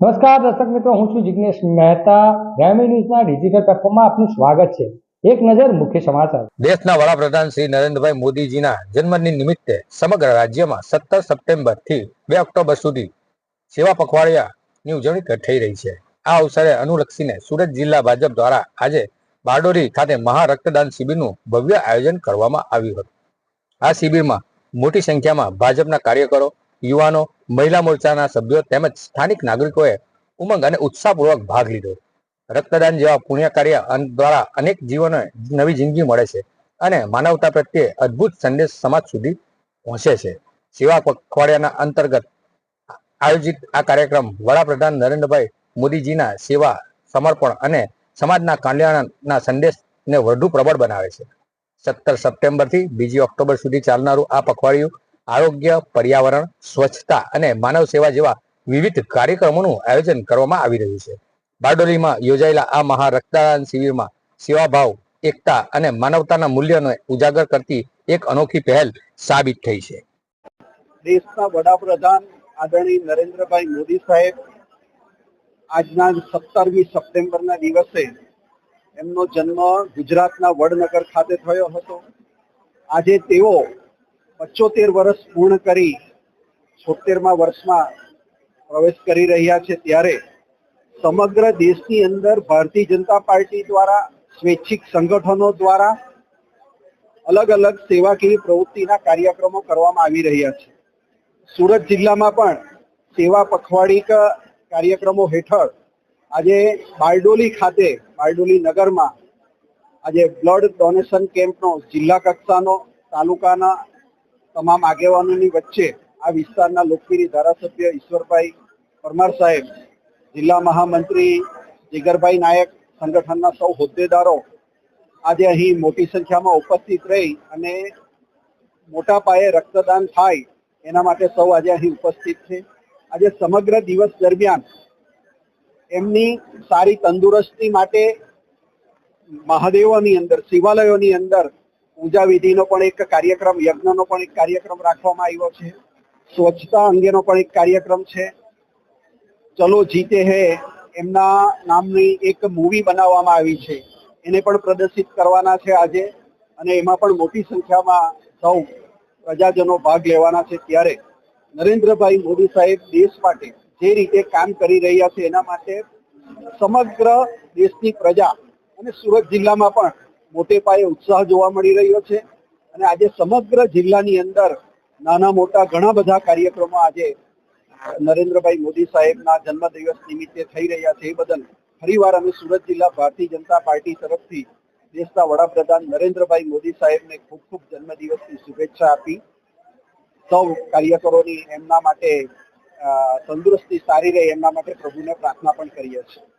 નમસ્કાર, દર્શક મિત્રો, હું છું જિગ્નેશ મહેતા. ગ્રામી ન્યૂઝના ડિજિટલ પ્લેટફોર્મમાં આપનું સ્વાગત છે. એક નજર મુખ્ય સમાચાર. દેશના વડાપ્રધાન શ્રી નરેન્દ્રભાઈ મોદીજીના જન્મદિન નિમિત્તે સમગ્ર રાજ્યમાં સત્તર સપ્ટેમ્બરથી બે ઓક્ટોબર સુધી સેવા પખવાડિયાની ઉજવણી થઈ રહી છે. આ અવસરે અનુલક્ષીને સુરત જિલ્લા ભાજપ દ્વારા આજે બારડોરી ખાતે મહા રક્તદાન શિબિરનું ભવ્ય આયોજન કરવામાં આવ્યું હતું. આ શિબિરમાં મોટી સંખ્યામાં ભાજપના કાર્યકરો યુવાનો, મહિલા મોરચાના સભ્યો તેમજ સ્થાનિક નાગરિકોએ ઉમંગ અને ઉત્સાહપૂર્વક ભાગ લીધો. રક્તદાન જેવા પુણ્ય કાર્ય દ્વારા અનેક જીવોને નવી જિંદગી મળે છે અને માનવતા પ્રત્યે અદ્ભુત સંદેશ સમાજ સુધી પહોંચે છે. સેવા પખવાડિયાના અંતર્ગત આયોજિત આ કાર્યક્રમ વડાપ્રધાન નરેન્દ્રભાઈ મોદીજીના સેવા, સમર્પણ અને સમાજના કલ્યાણના સંદેશને વધુ પ્રબળ બનાવે છે. સત્તર સપ્ટેમ્બરથી બીજી ઓક્ટોબર સુધી ચાલનારું આ પખવાડિયું આરોગ્ય, પર્યાવરણ, સ્વચ્છતા અને માનવ સેવા જેવા વિવિધ કાર્યક્રમોનું આયોજન કરવામાં આવી રહ્યું છે. બારડોલીમાં યોજાયેલા આ મહા શિબિરમાં સેવાભાવ, એકતા અને માનવતાના મૂલ્યોને ઉજાગર કરતી એક અનોખી પહેલ સાબિત થઈ છે. દેશના વડાપ્રધાન આદરણીય નરેન્દ્રભાઈ મોદી સાહેબ આજના સત્તરમી સપ્ટેમ્બરના દિવસે એમનો જન્મ ગુજરાતના વડનગર ખાતે થયો હતો. આજે તેઓ પચોતેર વર્ષ પૂર્ણ કરી છોતેરમા વર્ષમાં પ્રવેશ કરી રહ્યા છે ત્યારે સમગ્ર દેશની અંદર ભારતીય જનતા પાર્ટી દ્વારા, સ્વૈચ્છિક સંગઠનો દ્વારા અલગ અલગ સેવાકીય પ્રવૃત્તિના કાર્યક્રમો કરવામાં આવી રહ્યા છે. સુરત જિલ્લામાં પણ સેવા પખવાડી કાર્યક્રમો હેઠળ આજે બારડોલી ખાતે, બારડોલી નગરમાં આજે બ્લડ ડોનેશન કેમ્પનો જિલ્લા કક્ષાનો, તાલુકાના તમામ આગેવાનોની વચ્ચે આ વિસ્તારના લોકપ્રિય ધારાસભ્ય ઈશ્વરભાઈ પરમાર સાહેબ, જિલ્લા મહામંત્રી જીગરભાઈ નાયક, સંગઠનના સૌ હોદ્દેદારો આજે અહીં મોટી સંખ્યામાં ઉપસ્થિત રહી અને મોટા પાયે રક્તદાન થાય એના માટે સૌ આજે અહીં ઉપસ્થિત છે. આજે સમગ્ર દિવસ દરમિયાન એમની સારી તંદુરસ્તી માટે મહાદેવોની અંદર, શિવાલયોની અંદર પૂજા વિધિનો પણ એક કાર્યક્રમ, યજ્ઞનો પણ એક કાર્યક્રમ રાખવામાં આવ્યો છે. સ્વચ્છતા અંગેનો પણ એક કાર્યક્રમ છે. ચલો જીતે હે એમના નામની એક મૂવી બનાવવામાં આવી છે. એને પણ પ્રદર્શિત કરવાના છે આજે અને એમાં પણ મોટી સંખ્યામાં સૌ પ્રજાજનો ભાગ લેવાના છે ત્યારે. નરેન્દ્રભાઈ મોદી સાહેબ દેશ માટે જે રીતે કામ કરી રહ્યા છે એના માટે સમગ્ર દેશની પ્રજા અને સુરત જિલ્લામાં પણ મોટે પાયે ઉત્સાહ જોવા મળી રહ્યો છે અને આજે સમગ્ર જિલ્લાની અંદર નાના મોટા ઘણા બધા કાર્યક્રમો આજે નરેન્દ્રભાઈ મોદી સાહેબના જન્મદિવસ નિમિત્તે થઈ રહ્યા છે. એ બદલ ફરીવાર અમે સુરત જિલ્લા ભારતીય જનતા પાર્ટી તરફથી દેશના વડાપ્રધાન નરેન્દ્રભાઈ મોદી સાહેબને ખૂબ ખૂબ જન્મદિવસની શુભેચ્છા આપી. સૌ કાર્યકરોની એમના માટે તંદુરસ્તી સારી રહે એમના માટે પ્રભુને પ્રાર્થના પણ કરીએ છીએ.